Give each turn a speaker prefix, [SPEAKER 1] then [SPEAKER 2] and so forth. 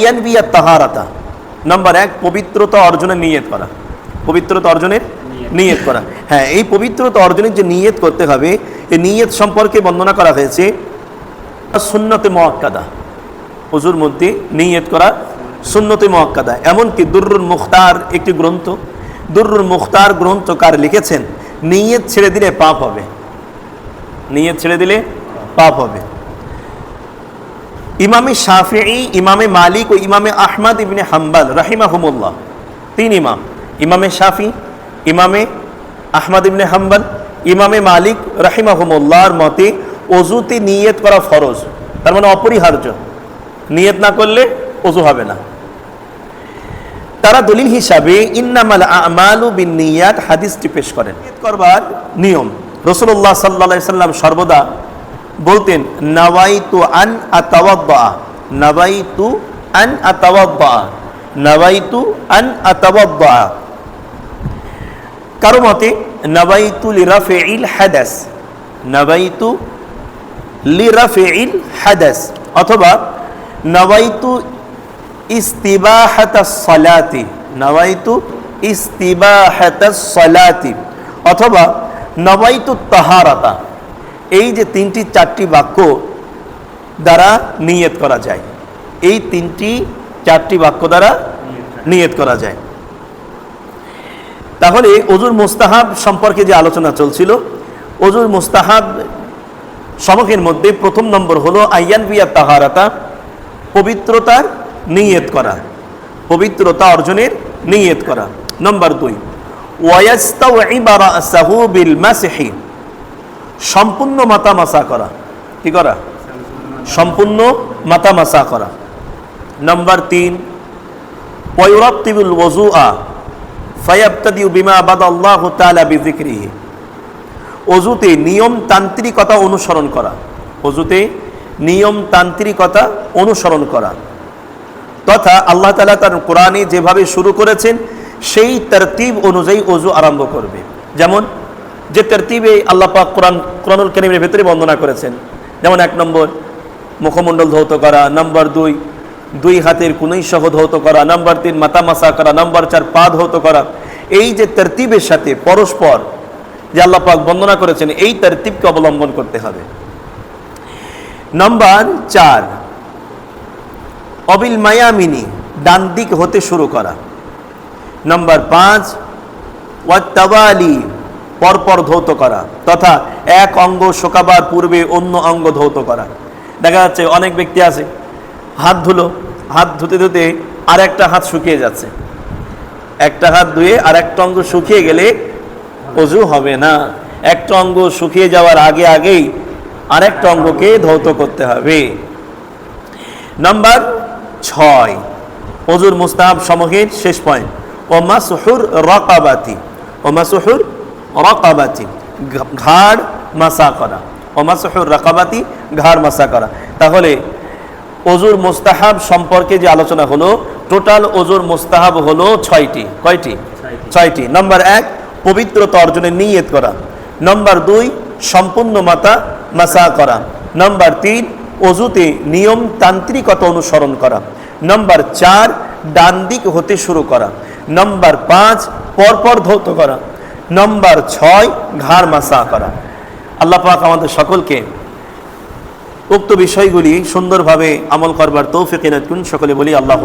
[SPEAKER 1] Ian বিয়া তাহারাতা। Number এক পবিত্রতা অর্জনের নিয়ত করা। পবিত্রতা অর্জনের নিয়ত। করা। হ্যাঁ এই পবিত্রতা অর্জনের যে নিয়ত করতে হবে এই নিয়ত সম্পর্কে বর্ণনা করা হয়েছে সুন্নতে মোয়াক্কাদা হুজুর মধ্যে নিয়ত করা সুন্নতে মোয়াক্কাদা এমনকি দুর্রুল মুখতার একটি গ্রন্থ দুর্রুল মুখতার গ্রন্থকার লিখেছেন নিয়ত ছেড়ে দিলে পাপ হবে। নিয়ত ছেড়ে দিলে পাপ হবে। ইমামে শাফিঈ, ইমামে মালিক ও ইমামে আহমদ ইবনে হাম্বাল রাহিমাহুমুল্লাহ। তিন ইমাম, ইমামে শাফি ইমামে আহমদ ইবনে হাম্বাল, ইমামে মালিক রাহিমাহুমুল্লাহর মতে অজুতে নিয়ত করা ফরজ, তার মানে অপরিহার্য। নিয়ত না করলে অজু হবে না। তারা দলিল হিসাবে ইন্নামাল আমালু বিন নিয়াত হাদিসটি পেশ করেন। করবার নিয়ম। রসুল্লাহ সাল্লা সাল্লাম সর্বদা বলতেন নাওয়াইতু আন আতাওয়াব্বা নাওয়াইতু আন আতাওয়াব্বা নাওয়াইতু আন আতাওয়াব্বা কারও মতে নাওয়াইতু লিরাফিল হাদাস নাওয়াইতু লিরাফিল হাদাস অথবা নাওয়াইতু ইস্তিবাহাতা সলাতি নাওয়াইতু ইস্তিবাহাতা সলাতি অথবা নবাইতু তাহারাতা এই যে তিনটি চারটি বাক্য দ্বারা নিয়ত করা যায়, এই তিনটি চারটি বাক্য দ্বারা নিয়ত করা যায়। তাহলে অজুর মুস্তাহাব সম্পর্কে যে আলোচনা চলছিল অজুর মুস্তাহাব সমকের মধ্যে প্রথম নম্বর হলো আইয়ান বিয়া তাহারাতা, পবিত্রতার নিয়ত করা, পবিত্রতা অর্জনের নিয়ত করা। নম্বর দুই রাসাহু বিল মাসহি। সম্পূর্ণ মাথা মাসা করা। কি করা? সম্পূর্ণ মাথা মাসা করা। নম্বর তিন ওয়ুরাত্তিবুল ওযুআ, ফায়াবতাদিউ বিমা বাদাল্লাহু তাআলা বিযিকরিহি। অজুতে নিয়ম তান্ত্রিকতা অনুসরণ করা। অজুতে নিয়ম তান্ত্রিকতা অনুসরণ করা। তথা আল্লাহ তালা তার কোরআনে যেভাবে শুরু করেছেন, সেই তরতিব অনুযায়ী অজু আরম্ভ করবে। যেমন যে তরতিবে আল্লাহ পাক কোরআন, কোরআনুল করিমের ভেতরে বন্দনা করেছেন। যেমন এক নম্বর, মুখমণ্ডল ধৌত করা। নম্বর দুই দুই হাতের কুনই সহ ধৌত করা। নম্বর তিন মাতা মাসা করা। নম্বর চার, পা ধৌত করা। এই যে তরতিবের সাথে পরস্পর যে আল্লাহ পাক বন্দনা করেছেন, এই তরতিবকে অবলম্বন করতে হবে। নম্বর চার, অবিল মায়ামিনী ডান দিক হতে শুরু করা। নম্বর পাঁচ ওয়াত্তাবালি পরপর ধৌত করা, তথা এক অঙ্গ শোকাবার পূর্বে অন্য অঙ্গ ধৌত করা। দেখা যাচ্ছে অনেক ব্যক্তি আছে, হাত ধুলো, হাত ধুতে ধুতে আর একটা হাত শুকিয়ে যাচ্ছে। একটা হাত ধুয়ে আর একটা অঙ্গ শুকিয়ে গেলে অজু হবে না। একটা অঙ্গ শুকিয়ে যাওয়ার আগে আগেই আরেকটা অঙ্গকে ধৌত করতে হবে। নাম্বার ছয়, অজুর মুস্তাহাব সমূহের শেষ পয়েন্ট ও মাসহুর রকাবাতি ও মাসহুর রকাবাতি ঘাড় মাসা করা। ও মাসহুর রকাবাতি ঘাড় মাসা করা। তাহলে অজুর মোস্তাহাব সম্পর্কে যে আলোচনা হলো টোটাল অজুর মুস্তাহাব হলো ছয়টি। কয়টি? ছয়টি। নম্বর এক পবিত্রতা অর্জনের নিয়ত করা। নম্বর দুই সম্পূর্ণ মাতা মাসা করা। নম্বর তিন অজুতে নিয়ম তান্ত্রিকতা অনুসরণ করা। নম্বর চার ডান দিক হতে শুরু করা। নম্বর পাঁচ পরপর ধৌত করা। নম্বর ছয়, ঘাড় মাসা করা। আল্লাহ পাক আমাদের সকলকে উক্ত বিষয়গুলি সুন্দরভাবে আমল করবার তৌফিক সকলে বলি আল্লাহ